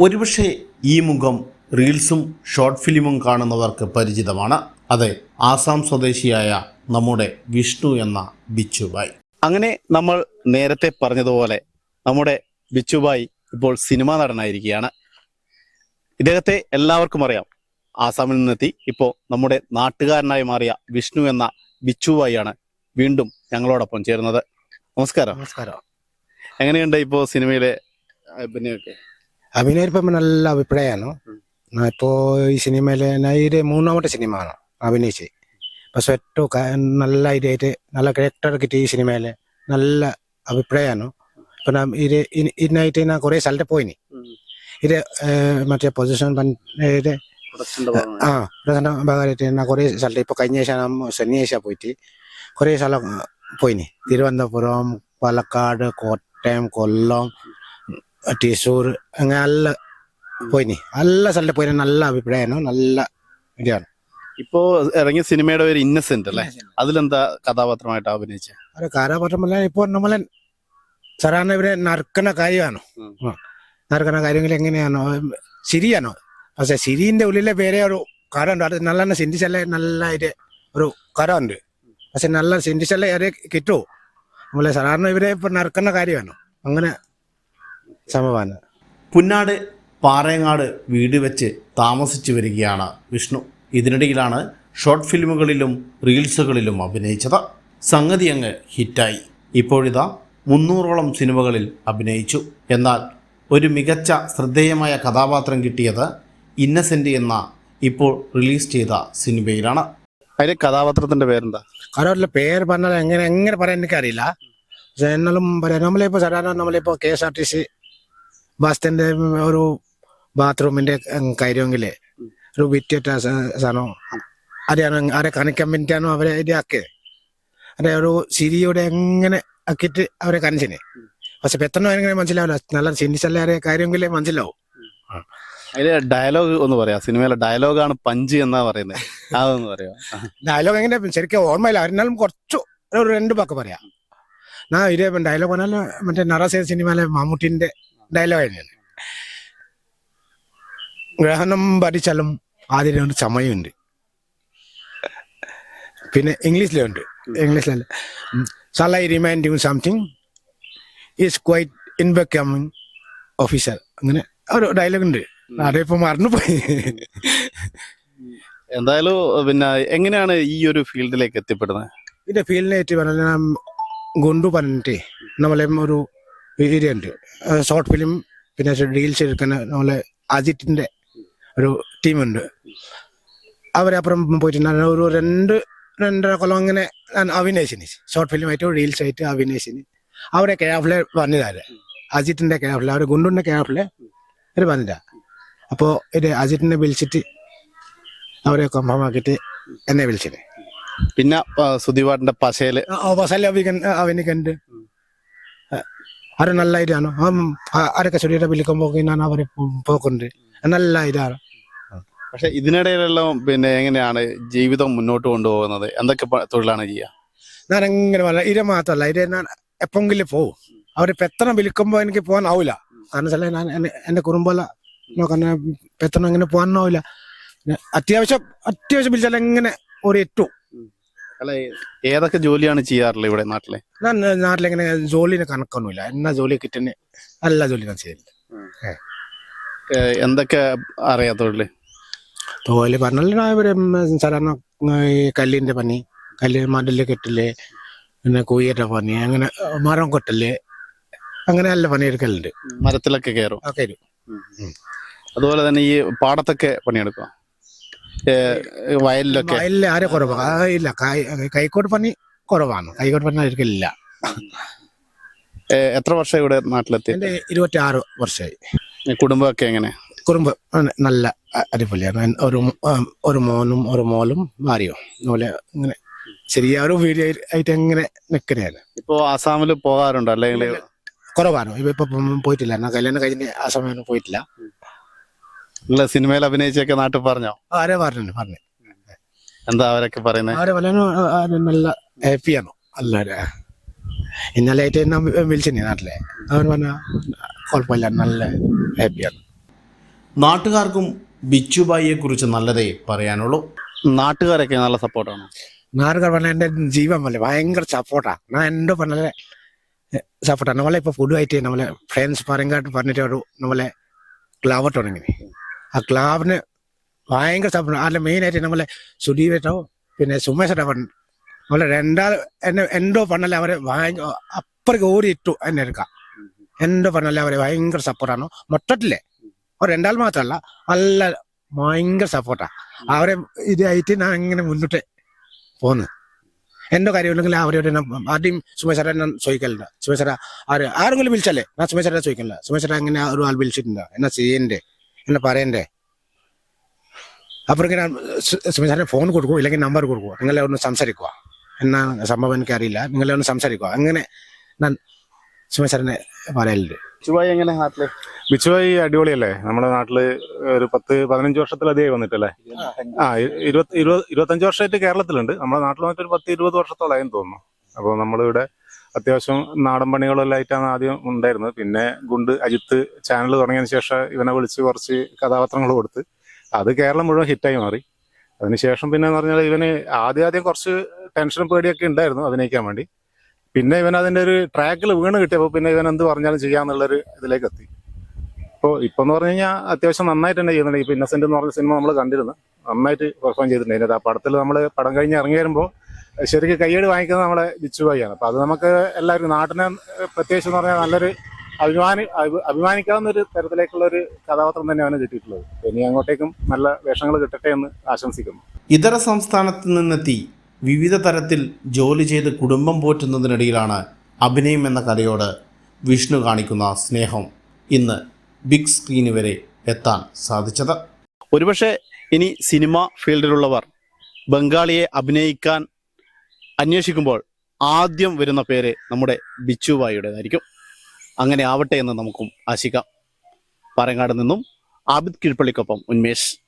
ഒരുപക്ഷെ ഈ മുഖം റീൽസും ഷോർട്ട് ഫിലിമും കാണുന്നവർക്ക് പരിചിതമാണ്. അതെ ആസാം സ്വദേശിയായ നമ്മുടെ വിഷ്ണു എന്ന ബിച്ചുബായ്. അങ്ങനെ നമ്മൾ നേരത്തെ പറഞ്ഞതുപോലെ നമ്മുടെ ബിച്ചുബായി ഇപ്പോൾ സിനിമാ നടനായിരിക്കുകയാണ്. ഇദ്ദേഹത്തെ എല്ലാവർക്കും അറിയാം. ആസാമിൽ നിന്നെത്തി ഇപ്പോൾ നമ്മുടെ നാട്ടുകാരനായി മാറിയ വിഷ്ണു എന്ന ബിച്ചുബായിയാണ് വീണ്ടും ഞങ്ങളോടൊപ്പം ചേരുന്നത്. നമസ്കാരം. നമസ്കാരം. എങ്ങനെയുണ്ട് ഇപ്പോൾ സിനിമയിലെ അഭിനയൊക്കെ അഭിനയിപ്പം നല്ല അഭിപ്രായമാണ് ഞാൻ ഇപ്പോ ഈ സിനിമയിലെ ഇത് മൂന്നാമത്തെ സിനിമയാണ് അഭിനയിച്ച് പക്ഷെ ഏറ്റവും നല്ല ഇതായിട്ട് നല്ല ക്യാരക്ടർ കിട്ടി ഈ സിനിമയിലെ നല്ല അഭിപ്രായമാണ് ഇപ്പൊ ഞാൻ ഇത് ഇതിനായിട്ട് ഞാൻ കുറെ സ്ഥലത്ത് പോയിനി. ഇത് മറ്റേ പൊസിഷൻ ഇത് ആ പ്രധാന ഭാഗമായിട്ട് ഞാൻ കുറെ സ്ഥലത്ത് ഇപ്പൊ കഴിഞ്ഞ ആഴ്ച ശനിയാഴ്ച പോയിട്ട് കുറെ സ്ഥലം പോയിനി. തിരുവനന്തപുരം പാലക്കാട് കോട്ടയം കൊല്ലം തൃശ്ശൂർ അങ്ങനെ നല്ല പോയിനി. നല്ല സ്ഥലത്ത് പോയി നല്ല അഭിപ്രായമാണ് നല്ല ഇതാണ്. ഇപ്പോ ഇറങ്ങിയ സിനിമയുടെ പേര് ഇന്നസെന്റ് അല്ലേ? അതിലെന്താ കഥാപാത്രമായിട്ട് അഭിനയിച്ച? ഒരു കാരാപത്രമല്ല ഇപ്പൊ നമ്മളെ സാധാരണ ഇവരെ നറുക്കണ കാര്യമാണോ. നറുക്കണ കാര്യങ്ങൾ എങ്ങനെയാണോ ശരിയാണോ? പക്ഷെ ശരിന്റെ ഉള്ളിലെ വേറെ ഒരു കരമുണ്ട് അത് നല്ല ചിന്തിച്ചല്ലേ നല്ല ഇത് ഒരു കരമുണ്ട് പക്ഷെ നല്ല ചിന്തിച്ചല്ലേ അത് കിട്ടുമോ നമ്മളെ സാധാരണ ഇവരെ ഇപ്പൊ നറുക്കണ കാര്യമാണോ. അങ്ങനെ സംഭവമാണ് പുന്നാട് പാറയങ്ങാട് വീട് വെച്ച് താമസിച്ചു വരികയാണ് വിഷ്ണു. ഇതിനിടയിലാണ് ഷോർട്ട് ഫിലിമുകളിലും റീൽസുകളിലും അഭിനയിച്ചത്. സംഗതി അങ്ങ് ഹിറ്റായി. ഇപ്പോഴിതാ മുന്നൂറോളം സിനിമകളിൽ അഭിനയിച്ചു. എന്നാൽ ഒരു മികച്ച ശ്രദ്ധേയമായ കഥാപാത്രം കിട്ടിയത് ഇന്നസെന്റ് എന്ന ഇപ്പോൾ റിലീസ് ചെയ്ത സിനിമയിലാണ്. അതിന്റെ കഥാപാത്രത്തിന്റെ പേരെന്താ? കാരണം പേര് പറഞ്ഞാൽ എങ്ങനെ എങ്ങനെ പറയാൻ എനിക്കറിയില്ല. പക്ഷേ എന്നാലും പറയാം. നമ്മളിപ്പോൾ സാധാരണ നമ്മളിപ്പോ K S R T C bus stand ഒരു ബാത്റൂമിന്റെ കാര്യമെങ്കിൽ ഒരു വിറ്റ സാധനം അതെയാണ് അവരെ കാണിക്കാൻ വേണ്ടിയിട്ടാണോ അവരെ ഇതാക്കിയത് അതെ ഒരു സിരിയോടെ എങ്ങനെ ആക്കിയിട്ട് അവരെ കാണിച്ചിനെ? പക്ഷെ പെട്ടെന്ന് അങ്ങനെ മനസ്സിലാവില്ല. നല്ല ചിന്തിച്ചല്ലേ അവരെ കാര്യമെങ്കിലേ മനസ്സിലാവും. അതിലെ ഡയലോഗ് ഒന്ന് പറയാ. സിനിമയിലെ ഡയലോഗാണ് പഞ്ച് എന്നാ പറയുന്നത് അതൊന്ന് പറയാം. ഡയലോഗ് എങ്ങനെ ശരിക്കും ഓർമ്മയില്ല. അവരെന്നാലും കുറച്ച് ഒരു രണ്ട് പക്ക പറയാം. ഞാൻ ഇതേ ഡയലോഗ് പറഞ്ഞാൽ മറ്റേ നറസേ സിനിമയിലെ മമ്മൂട്ടിന്റെ ഡയലോഗ് തന്നെയാണ് ഗ്രഹണം പഠിച്ചാലും അതിനൊരു ചമയുണ്ട്. പിന്നെ ഇംഗ്ലീഷിലുണ്ട്. ഇംഗ്ലീഷിലല്ല. Shall I remind you something is quite unbecoming officer അങ്ങനെ ഒരു ഡയലോഗ് ഉണ്ട്. അതിപ്പോ മറന്നുപോയി. എന്തായാലും പിന്നെ എങ്ങനെയാണ് ഈ ഒരു ഫീൽഡിലേക്ക് എത്തിപ്പെടുന്നത്? ഇതിന്റെ ഫീൽഡിനെ പറഞ്ഞാൽ ഗുണ്ടു പറഞ്ഞിട്ടേ. നമ്മളെ ഒരു വീര്യന്റെ ഷോർട്ട് ഫിലിം പിന്നെ റീൽസ് എടുക്കുന്ന നമ്മളെ അജിത്തിന്റെ ഒരു ടീമുണ്ട് അവരപ്പുറം പോയിട്ടുണ്ടായിരുന്നു ഒരു രണ്ട് രണ്ടര കൊല്ലം അങ്ങനെ ഞാൻ അഭിനയിച്ചിന്. ഷോർട്ട് ഫിലിമായിട്ട് റീൽസ് ആയിട്ട് അവിനേഷിന് അവരെ കേരളത്തിലെ വന്നതാണ് അജിത്തിന്റെ കേരളത്തിലെ അവരെ ഗുണ്ടുന്റെ കേരളത്തിലെ ഒരു വന്നതാ. അപ്പോൾ ഇത് അജിത്തിനെ വിളിച്ചിട്ട് അവരെ കൺഫേം ആക്കിയിട്ട് എന്നെ വിളിച്ചിന്. പിന്നെ സുധിവാടിന്റെ പശയിൽ പശയിൽ അഭിനയിക്കുന്നുണ്ട്. അത് നല്ല ഇതാണ്. ആരൊക്കെ ചെടിയുടെ വിളിക്കാൻ പോകുന്ന അവരെ പോക്കുണ്ട്. നല്ല ഇതാണ്. പക്ഷെ ഇതിനിടയിലെല്ലാം പിന്നെ എങ്ങനെയാണ് ജീവിതം മുന്നോട്ട് കൊണ്ടുപോകുന്നത്? എന്തൊക്കെ തൊഴിലാണ് ചെയ്യുക? ഞാൻ എങ്ങനെ പറഞ്ഞ ഇര മാത്രമല്ല ഇര ഞാൻ എപ്പോഴെങ്കിലും പോവും. അവർ പെത്തണം വിളിക്കുമ്പോൾ എനിക്ക് പോകാൻ ആവില്ല കാരണം വെച്ചാൽ ഞാൻ എന്റെ കുടുംബമല്ല നോക്കാൻ പെത്തണം അങ്ങനെ പോകാനാവില്ല അത്യാവശ്യം അത്യാവശ്യം വിളിച്ചാൽ എങ്ങനെ ഒരു എട്ടു അല്ല ഏതൊക്കെ ജോലിയാണ് ചെയ്യാറുള്ളത് ഇവിടെ നാട്ടിലെ? ഞാൻ നാട്ടിലെങ്ങനെ ജോലിനെ കണക്കൊന്നുമില്ല. എന്നാ ജോലി കിട്ടുന്ന എല്ലാ ജോലി ഞാൻ ചെയ്തില്ല എന്തൊക്കെ അറിയാം തൊഴിൽ? തൊഴിൽ പറഞ്ഞാൽ ഇവർ സാധാരണ ഈ കല്ലിന്റെ പണി കല്ല് മടൽ കെട്ടൽ പിന്നെ കുയ്യറ്റ പണി അങ്ങനെ മരം കൊട്ടൽ അങ്ങനെ നല്ല പണി എടുക്കലുണ്ട് മരത്തിലൊക്കെ കയറും. ഒക്കെ അതുപോലെ തന്നെ ഈ പാടത്തൊക്കെ പണിയെടുക്കുക ഏ, വയലിലൊക്കെ. വയലിൽ ആരെ കുറവാ? ആ, ഇല്ല കൈക്കോട്ട് പണി കുറവാണ്. കൈക്കോട്ട് പണി എടുക്കലില്ല ഏ, എത്ര വർഷം ഇവിടെ നാട്ടിലെത്തി? ഇരുപത്തി ആറ് വർഷമായി കുടുംബമൊക്കെ എങ്ങനെ? കുടുംബം നല്ല അടിപൊളിയാണ്. ഒരു ഒരു മോനും ഒരു മോളും മാറിയോ. അതുപോലെ ഇങ്ങനെ ശരിയാ ഒരു വീഡിയോ ആയിട്ട് എങ്ങനെ നിൽക്കുന്നതാണ്. ഇപ്പോ ആസാമിൽ പോകാറുണ്ടോ? അല്ലെങ്കിൽ കുറവാണ്. ഇപ്പൊ ഇപ്പൊ പോയിട്ടില്ല. കല്യാണം കഴിഞ്ഞ് ആ സമയം പോയിട്ടില്ല ഉള്ള സിനിമയിൽ അഭിനയിച്ചൊക്കെ നാട്ടിൽ പറഞ്ഞോ? ആരെ പറഞ്ഞു പറഞ്ഞു എന്താ അവരൊക്കെ പറയുന്നത് ആരെ പറഞ്ഞു നല്ല ഹാപ്പിയാണോ എല്ലാവരും ഇന്നലെ ആയിട്ട് എന്നെ വിളിച്ചിനി നാട്ടിലെ. അവൻ പറഞ്ഞ കുഴപ്പമില്ല നല്ല ഹാപ്പിയാണ് നാട്ടുകാർക്കും ബിച്ചുബായിയെ കുറിച്ച് നല്ലതേ പറയാനുള്ളൂ. നാട്ടുകാരൊക്കെ നല്ല സപ്പോർട്ടാണ്? നാട്ടുകാർ പറഞ്ഞ എന്റെ ജീവൻ പോലെ ഭയങ്കര സപ്പോർട്ടാണ് ഞാൻ എന്റെ പറഞ്ഞാലേ സപ്പോർട്ടാണ് നമ്മളെ ഇപ്പൊ ഫുഡുമായിട്ട് നമ്മളെ ഫ്രണ്ട്സ് പറയങ്കാട്ട് പറഞ്ഞിട്ട് ഒരു നമ്മളെ ക്ലാവ് തുടങ്ങി ആ ക്ലാവിന് ഭയങ്കര സപ്പോർട്ട് അതിൽ മെയിനായിട്ട് നമ്മളെ സുധീരേട്ടോ പിന്നെ പറഞ്ഞു നമ്മളെ രണ്ടാൾ എന്നെ എന്തോ പറഞ്ഞാലേ അവരെ ഭയങ്കര അപ്പുറക്ക് ഓടിയിട്ടു എന്നെ എടുക്കാം. എന്തോ പറഞ്ഞാലേ അവരെ ഭയങ്കര സപ്പോർട്ടാണ് മൊട്ടത്തില്ലേ അവർ രണ്ടാൾ മാത്രമല്ല നല്ല ഭയങ്കര സപ്പോർട്ടാണ് അവരെ ഇതായിട്ട് ഞാൻ ഇങ്ങനെ മുന്നോട്ട് പോന്ന്. എന്തോ കാര്യമുണ്ടെങ്കിൽ അവരോട് ആദ്യം സുമേശ്വര ഞാൻ ചോദിക്കലുണ്ട്. സുമേശ്വര ആര് ആരെങ്കിലും വിളിച്ചല്ലേ ഞാൻ സുമേശ്വര ചോദിക്കലില്ല. സുമേശ്വര അങ്ങനെ ഒരു ആൾ വിളിച്ചിട്ടുണ്ട്. എന്നാ ചെയ്യണ്ടേ? എന്നാ പറയണ്ടേ? അപ്പുറം ഞാൻ സുമേശ്വരന് ഫോൺ കൊടുക്കുമോ ഇല്ലെങ്കിൽ നമ്പർ കൊടുക്കുമോ നിങ്ങളെ ഒന്ന് സംസാരിക്കുക എന്നാ സംഭവം എനിക്കറിയില്ല. നിങ്ങളെ ഒന്ന് സംസാരിക്കുക അങ്ങനെ ഞാൻ സുമേശ്വരനെ പറയലുണ്ട്. ബിച്ചുബായി എങ്ങനെ നാട്ടിൽ? ബിച്ചുബായി അടിപൊളിയല്ലേ? നമ്മുടെ നാട്ടിൽ ഒരു പത്ത് പതിനഞ്ച് വർഷത്തിലധികമായി വന്നിട്ടല്ലേ? ആ ഇരുപത്തി ഇരുപത് ഇരുപത്തഞ്ച് വർഷമായിട്ട് കേരളത്തിലുണ്ട്. നമ്മുടെ നാട്ടിൽ വന്നിട്ട് ഒരു പത്ത് ഇരുപത് വർഷത്തോളായെന്ന് തോന്നുന്നു. അപ്പോൾ നമ്മളിവിടെ അത്യാവശ്യം നാടൻ പണികളെല്ലാം ആയിട്ടാണ് ആദ്യം ഉണ്ടായിരുന്നത്. പിന്നെ ഗുണ്ട് അജിത്ത് ചാനൽ തുടങ്ങിയതിന് ശേഷം ഇവനെ വിളിച്ച് കുറച്ച് കഥാപാത്രങ്ങൾ കൊടുത്ത് അത് കേരളം മുഴുവൻ ഹിറ്റായി മാറി. അതിനുശേഷം പിന്നെ എന്ന് പറഞ്ഞാൽ ഇവന് ആദ്യം ആദ്യം കുറച്ച് ടെൻഷനും പേടിയൊക്കെ ഉണ്ടായിരുന്നു അഭിനയിക്കാൻ വേണ്ടി. പിന്നെ ഇവൻ അതിന്റെ ഒരു ട്രാക്കിൽ വീണ് കിട്ടിയപ്പോൾ പിന്നെ ഇവൻ എന്ത് പറഞ്ഞാലും ചെയ്യാന്നുള്ളൊരു ഇതിലേക്ക് എത്തി. അപ്പോൾ ഇപ്പം എന്ന് പറഞ്ഞു കഴിഞ്ഞാൽ അത്യാവശ്യം നന്നായിട്ട് തന്നെ ചെയ്യുന്നുണ്ട്. ഇപ്പൊ ഇന്നസെന്റ് എന്ന് പറഞ്ഞ സിനിമ നമ്മൾ കണ്ടിരുന്നു. നന്നായിട്ട് പെർഫോം ചെയ്തിട്ടുണ്ട്. ആ പടത്തിൽ നമ്മൾ പടം കഴിഞ്ഞ് ഇറങ്ങി വരുമ്പോൾ ശരിക്കും കയ്യേട് വാങ്ങിക്കുന്നത് നമ്മളെ ബിച്ചുബായിയാണ് അപ്പൊ അത് നമുക്ക് എല്ലാവരും നാട്ടിനെ പ്രത്യേകിച്ച് എന്ന് പറഞ്ഞാൽ നല്ലൊരു അഭിമാനി അഭി- അഭിമാനിക്കാവുന്ന ഒരു തരത്തിലേക്കുള്ള ഒരു കഥാപാത്രം തന്നെയാണ് കിട്ടിയിട്ടുള്ളത് ഇനി അങ്ങോട്ടേക്കും നല്ല വേഷങ്ങൾ കിട്ടട്ടെ എന്ന് ആശംസിക്കുന്നു. ഇതര സംസ്ഥാനത്ത് നിന്നെത്തി വിവിധ തരത്തിൽ ജോലി ചെയ്ത് കുടുംബം പോറ്റുന്നതിനിടയിലാണ് അഭിനയം എന്ന കലയോട് വിഷ്ണു കാണിക്കുന്ന സ്നേഹം ഇന്ന് ബിഗ് സ്ക്രീന് വരെ എത്താൻ സാധിച്ചത്. ഒരുപക്ഷെ ഇനി സിനിമ ഫീൽഡിലുള്ളവർ ബംഗാളിയെ അഭിനയിക്കാൻ അന്വേഷിക്കുമ്പോൾ ആദ്യം വരുന്ന പേര് നമ്മുടെ ബിച്ചുബായിയുടേതായിരിക്കും അങ്ങനെ ആവട്ടെ എന്ന് നമുക്കും ആശിക്കാം. പാറങ്ങാട് നിന്നും ആബിദ് കീഴ്പള്ളിക്കൊപ്പം ഉന്മേഷ്.